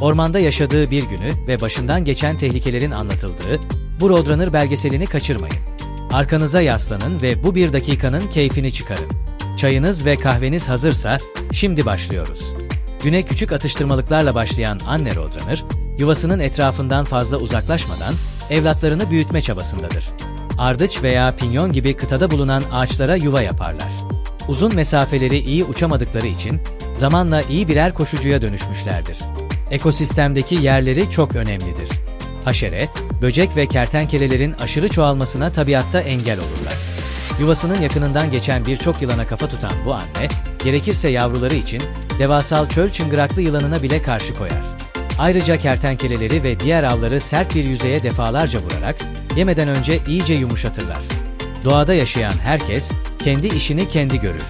ormanda yaşadığı bir günü ve başından geçen tehlikelerin anlatıldığı bu Roadrunner belgeselini kaçırmayın. Arkanıza yaslanın ve bu bir dakikanın keyfini çıkarın. Çayınız ve kahveniz hazırsa şimdi başlıyoruz. Güne küçük atıştırmalıklarla başlayan anne Roadrunner, yuvasının etrafından fazla uzaklaşmadan evlatlarını büyütme çabasındadır. Ardıç veya pinyon gibi kıtada bulunan ağaçlara yuva yaparlar. Uzun mesafeleri iyi uçamadıkları için zamanla iyi birer koşucuya dönüşmüşlerdir. Ekosistemdeki yerleri çok önemlidir. Haşere, böcek ve kertenkelelerin aşırı çoğalmasına tabiatta engel olurlar. Yuvasının yakınından geçen birçok yılana kafa tutan bu anne, gerekirse yavruları için devasal çöl çıngıraklı yılanına bile karşı koyar. Ayrıca kertenkeleleri ve diğer avları sert bir yüzeye defalarca vurarak yemeden önce iyice yumuşatırlar. Doğada yaşayan herkes kendi işini kendi görür.